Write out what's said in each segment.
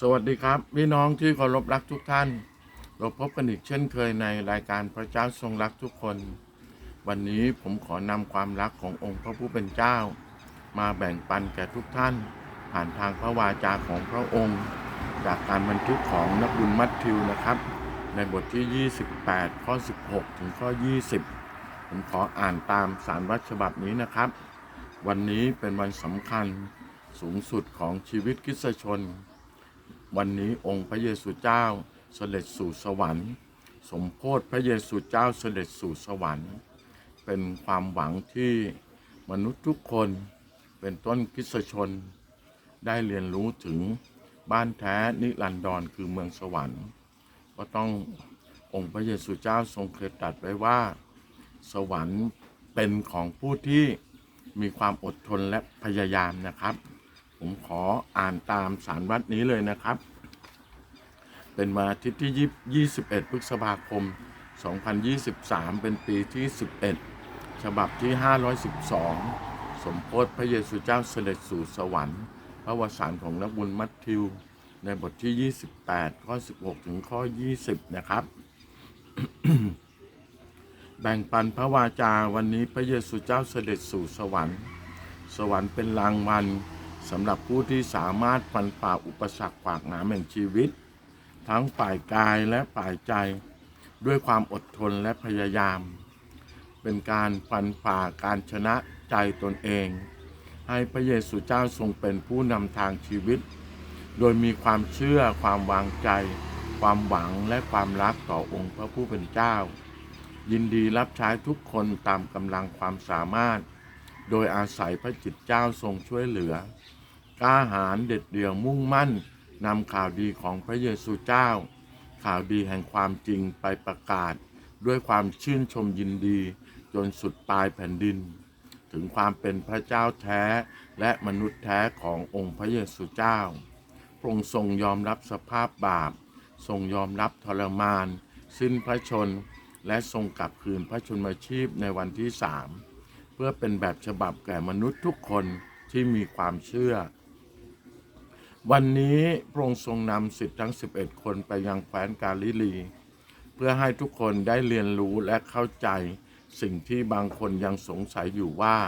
สวัสดีครับ พี่น้องที่เคารพรักทุกท่านเราพบกันอีกเช่นเคยในรายการพระเจ้าทรงรักทุกคน วันนี้ผมขอนำความรักขององค์พระผู้เป็นเจ้า มาแบ่งปันแก่ทุกท่าน ผ่านทางพระวาจาของพระองค์ จากการบันทึกของนักบุญมัทธิวนะครับ ในบทที่ 28 ข้อ 16 ถึงข้อ 20 ผมขออ่านตามสารวัตรฉบับนี้นะครับ วันนี้เป็นวันสำคัญสูงสุดของชีวิตคริสชน วันนี้องค์พระเยซูเจ้าเสด็จสู่สวรรค์ สมโพธิพระเยซูเจ้าเสด็จสู่สวรรค์ เป็นความหวังที่มนุษย์ทุกคนเป็นต้นคริสชน ได้เรียนรู้ถึงบ้านแท้นิรันดรคือเมืองสวรรค์ ก็ต้ององค์พระเยซูเจ้าทรงเคยตรัสไว้ว่า สวรรค์เป็นของผู้ที่มีความอดทนและพยายามนะครับ ผมขออ่านตามสารวัตรนี้เลยนะครับ เป็นวันอาทิตย์ที่ 21 พฤษภาคม 2023 เป็นปีที่ 11 ฉบับที่ 512 สมโพธิพระเยซูเจ้าเสด็จสู่สวรรค์ พระวสานของนักบุญมัทธิว ในบทที่ 28 ข้อ 16 ถึงข้อ 20 นะครับ แบ่งปันพระวาจาวันนี้พระเยซูเจ้าเสด็จสู่สวรรค์ สวรรค์เป็นรางวัลสำหรับผู้ที่สามารถฟันฝ่าอุปสรรคขวากหนามแห่งชีวิต ทั้งฝ่ายกายและฝ่ายใจ ด้วยความอดทนและพยายาม เป็นการฟันฝ่าการชนะใจตนเอง ให้พระเยซูเจ้าทรงเป็นผู้นำทางชีวิต โดยมีความเชื่อความวางใจ ความหวังและความรักต่อองค์พระผู้เป็นเจ้า ยินดีรับใช้ทุกคนตามกำลังความสามารถ โดยอาศัยพระจิตเจ้าทรงช่วยเหลือ กล้าหาญเด็ดเดี่ยวมุ่งมั่น นำข่าวดีของพระเยซูเจ้า ข่าวดีแห่งความจริงไปประกาศ ด้วยความชื่นชมยินดี จนสุดปลายแผ่นดิน ถึงความเป็นพระเจ้าแท้และมนุษย์แท้ขององค์พระเยซูเจ้า พระองค์ทรงยอมรับสภาพบาป ทรงยอมรับทรมาน สิ้นพระชน และทรงกลับคืนพระชนมาชีพในวันที่สามเพื่อเป็นแบบฉบับแก่มนุษย์ทุกคนที่มีความเชื่อ วันนี้พระองค์ทรงนำสิทธิ์ทั้ง 11 คนไปยังแคว้นกาลิลี เพื่อให้ทุกคนได้เรียนรู้และเข้าใจ สิ่งที่บางคนยังสงสัยอยู่ว่า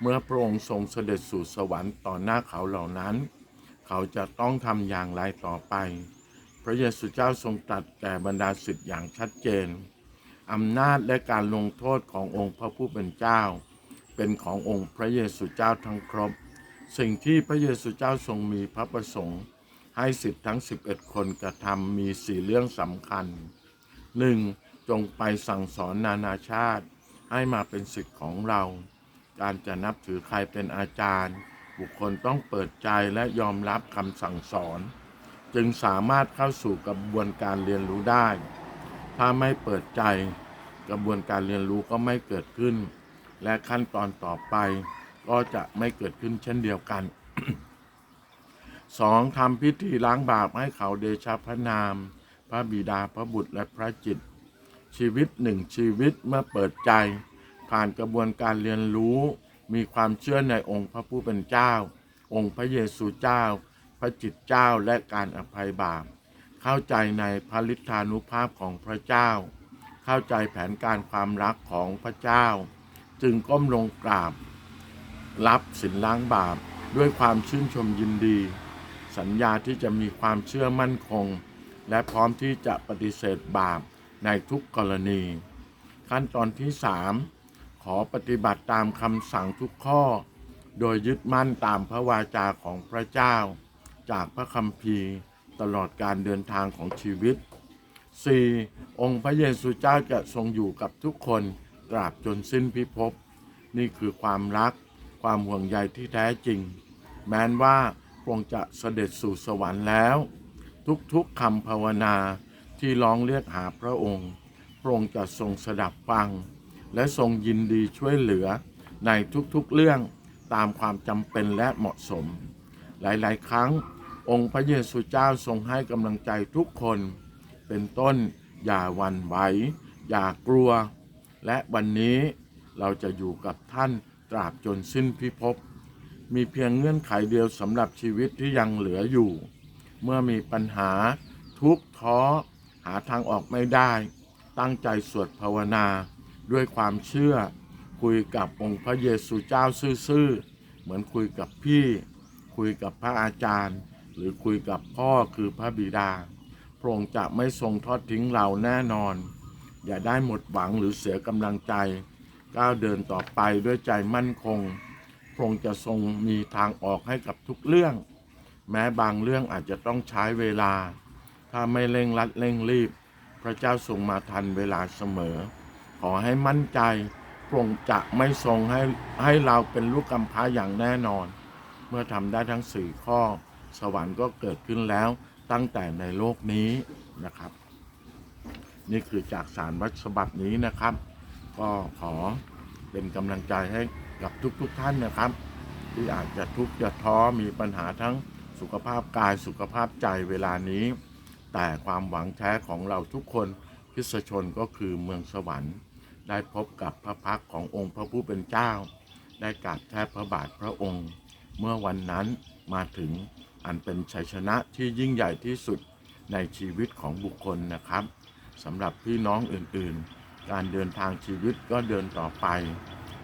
เมื่อพระองค์ทรงเสด็จสู่สวรรค์ต่อหน้าเขาเหล่านั้น เขาจะต้องทำอย่างไรต่อไป พระเยซูเจ้าทรงตรัสแก่บรรดาสิทธิ์อย่างชัดเจนอำนาจและการลงโทษขององค์พระผู้เป็นเจ้า เป็นขององค์พระเยซูเจ้าทั้งครบ สิ่งที่พระเยซูเจ้าทรงมีพระประสงค์ ให้สิทธิ์ทั้ง 11 คนกระทำมีสี่เรื่องสำคัญ 1. จงไปสั่งสอนนานาชาติ ให้มาเป็นสิทธิ์ของเรา การจะนับถือใครเป็นอาจารย์ บุคคลต้องเปิดใจและยอมรับคำสั่งสอน จึงสามารถเข้าสู่กระบวนการเรียนรู้ได้ ถ้าไม่เปิดใจ กระบวนการเรียนรู้ก็ไม่เกิดขึ้น และขั้นตอนต่อไป ก็จะไม่เกิดขึ้นเช่นเดียวกันสองทำพิธีล้างบาปให้เขาเดชะพระนาม พระบิดาพระบุตรและพระจิต ชีวิตหนึ่งชีวิตเมื่อเปิดใจ ผ่านกระบวนการเรียนรู้ มีความเชื่อในองค์พระผู้เป็นเจ้า องค์พระเยซูเจ้า พระจิตเจ้าและการอภัยบาปเข้าใจในพระฤทธานุภาพของพระเจ้า เข้าใจแผนการความรักของพระเจ้า จึงก้มลงกราบ รับสินล้างบาปด้วยความชื่นชมยินดี สัญญาที่จะมีความเชื่อมั่นคง และพร้อมที่จะปฏิเสธบาปในทุกกรณี ขั้นตอนที่ 3 ขอปฏิบัติตามคำสั่งทุกข้อ โดยยึดมั่นตามพระวาจาของพระเจ้า จากพระคัมภีร์ตลอดการเดินทางของชีวิต 4. องค์พระเยซูเจ้าจะทรงอยู่กับทุกคนตราบจนสิ้นพิภพนี่คือความรัก ความห่วงใยที่แท้จริง แม้นว่าพงจะเสด็จสู่สวรรค์แล้ว ทุกๆคำภาวนาที่ร้องเรียกหาพระองค์ พระองค์จะทรงสดับฟัง และทรงยินดีช่วยเหลือในทุกๆเรื่องตามความจำเป็นและเหมาะสม หลายๆ ครั้ง องค์พระเยซูเจ้าทรงให้กำลังใจทุกคน เป็นต้นอย่าวันไหวอย่ากลัว และวันนี้เราจะอยู่กับท่าน ตราบจนสิ้นพิภพมีเพียงเงื่อนไขเดียวสำหรับชีวิตที่ยังเหลืออยู่ เมื่อมีปัญหาทุกข์ท้อ หาทางออกไม่ได้ ตั้งใจสวดภาวนา ด้วยความเชื่อ คุยกับองค์พระเยซูเจ้าซื่อๆ เหมือนคุยกับพี่ คุยกับพระอาจารย์ หรือคุยกับพ่อคือพระบิดา พระองค์จะไม่ทรงทอดทิ้งเราแน่นอน อย่าได้หมดหวังหรือเสียกำลังใจ ก้าวเดินต่อไปด้วยใจมั่นคงพรงจะทรงมีทางออกให้กับทุกเรื่อง แม้บางเรื่องอาจจะต้องใช้เวลา ถ้าไม่เร่งรัดเร่งรีบ พระเจ้าทรงมาทันเวลาเสมอ ขอให้มั่นใจพรงจะไม่ทรงให้ให้เราเป็นลูกกำพร้าอย่างแน่นอน เมื่อทำได้ทั้งสี่ข้อ สวรรค์ก็เกิดขึ้นแล้วตั้งแต่ในโลกนี้นะครับ นี่คือจากสารวัดฉบับนี้นะครับ ก็ขอเป็นกำลังใจให้กับทุกๆทท่านนะครับ ที่อาจจะทุกข์จะท้อมีปัญหาทั้งสุขภาพกายสุขภาพใจเวลานี้ แต่ความหวังแท้ของเราทุกคนคริสชนก็คือเมืองสวรรค์ ได้พบกับพระพักขององค์พระผู้เป็นเจ้า ได้กราบแทบพระบาทพระองค์ เมื่อวันนั้นมาถึงอันเป็นชัยชนะที่ยิ่งใหญ่ที่สุดในชีวิตของบุคคลนะครับสำหรับพี่น้องอื่นๆ การเดินทางชีวิตก็เดินต่อไป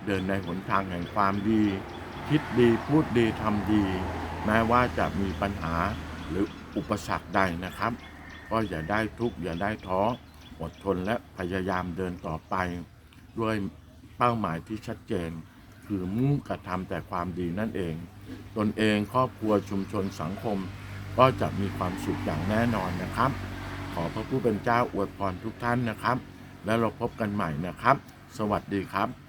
เดินในหนทางแห่งความดี คิดดีพูดดีทำดี แม้ว่าจะมีปัญหาหรืออุปสรรคใดนะครับ ก็อย่าได้ทุกข์อย่าได้ท้ออดทนและพยายามเดินต่อไป ด้วยเป้าหมายที่ชัดเจน คือมุ่งกระทำแต่ความดีนั่นเอง ตนเองครอบครัวชุมชนสังคม ก็จะมีความสุขอย่างแน่นอนนะครับ ขอพระผู้เป็นเจ้าอวยพรทุกท่านนะครับ แล้วเราพบกันใหม่นะครับ สวัสดีครับ